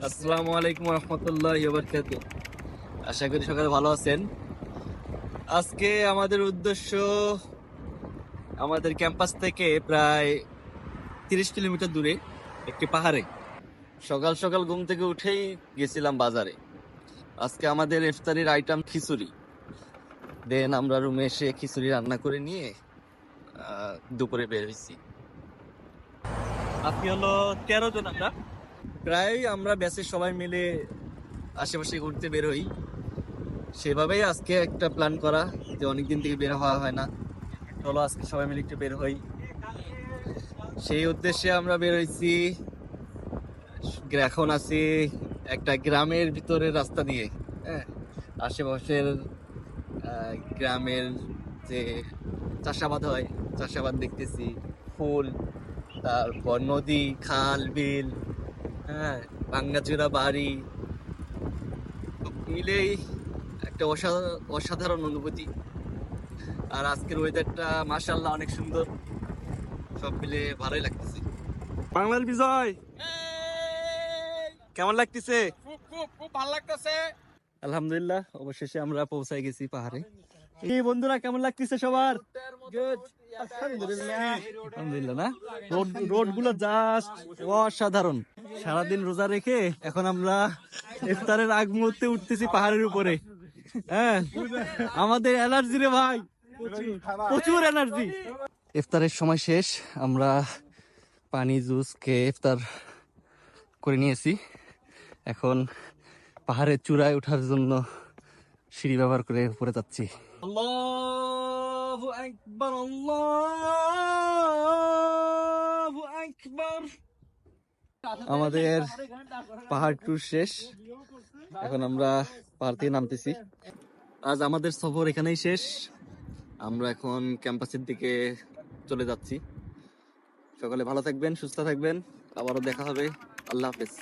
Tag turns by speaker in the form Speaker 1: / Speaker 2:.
Speaker 1: আসসালামু আলাইকুম রহমতুল্লাহ বারকাত আশা করি সকালে ভালো আছেন। আজকে আমাদের উদ্দেশ্য আমাদের ক্যাম্পাস থেকে প্রায় তিরিশ কিলোমিটার দূরে একটি পাহাড়ে। সকাল সকাল ঘুম থেকে উঠেই গেছিলাম বাজারে। আজকে আমাদের ইফতারির আইটেম খিচুড়ি। দেন আমরা রুমে এসে খিচুড়ি রান্না করে নিয়ে আহ, দুপুরে বের হয়েছি।
Speaker 2: আপনি হলো তেরো জন আমরা।
Speaker 1: প্রায় আমরা ব্যাচের সবাই মিলে আশেপাশে ঘুরতে বের হই সেভাবেই আজকে একটা প্ল্যান করা যে অনেকদিন থেকে বের হওয়া হয় না। চলো আজকে সবাই মিলে একটু বের হই। সেই উদ্দেশ্যে আমরা বের হয়েছি এখন আছি একটা গ্রামের ভিতরের রাস্তা দিয়ে হ্যাঁ? আশেপাশের গ্রামের যে চাষাবাদ হয়, চাষাবাদ দেখতেছি। ফুল, তারপর নদী, খাল, বিল হ্যাঁ ভাঙ্গাচুরা বাড়ি। মিলেই একটা অসাধারণ অনুভূতি। আর আজকের ওয়েদারটা মাশাল্লাহ অনেক সুন্দর। সব মিলে ভালোই লাগতেছে।
Speaker 2: বাংলার বিজয়! কেমন লাগতেছে?
Speaker 3: খুব খুব খুব ভালো লাগতেছে।
Speaker 1: আলহামদুলিল্লাহ অবশেষে আমরা পৌঁছায় গেছি পাহাড়ে।
Speaker 2: এই বন্ধুরা কেমন লাগতেছে সবার?
Speaker 1: আলহামদুলিল্লাহ। না?
Speaker 2: রোড রোডগুলো জাস্ট
Speaker 1: অসাধারণ। সারাদিন রোজা রেখে এখন আমরা ইফতারের আগ মুহূর্তে উঠতেছি পাহাড়ের উপরে। হ্যাঁ আমাদের এনার্জি রে ভাই। প্রচুর এনার্জি ইফতারের সময় শেষ, আমরা পানি, জুস খেয়ে ইফতার করে নিয়েছি। এখন পাহাড়ের চূড়ায় ওঠার জন্য সিঁড়ি ব্যবহার করে উপরে যাচ্ছি।
Speaker 2: আল্লাহু আকবার, আল্লাহু আকবার
Speaker 1: আমাদের পাহাড় ট্যুর শেষ। এখন আমরা পাহাড় থেকে নামতেছি। আজ আমাদের সফর এখানেই শেষ। আমরা এখন ক্যাম্পাসের দিকে চলে যাচ্ছি। সকালে ভালো থাকবেন, সুস্থ থাকবেন। আবারও দেখা হবে। আল্লাহ হাফেজ।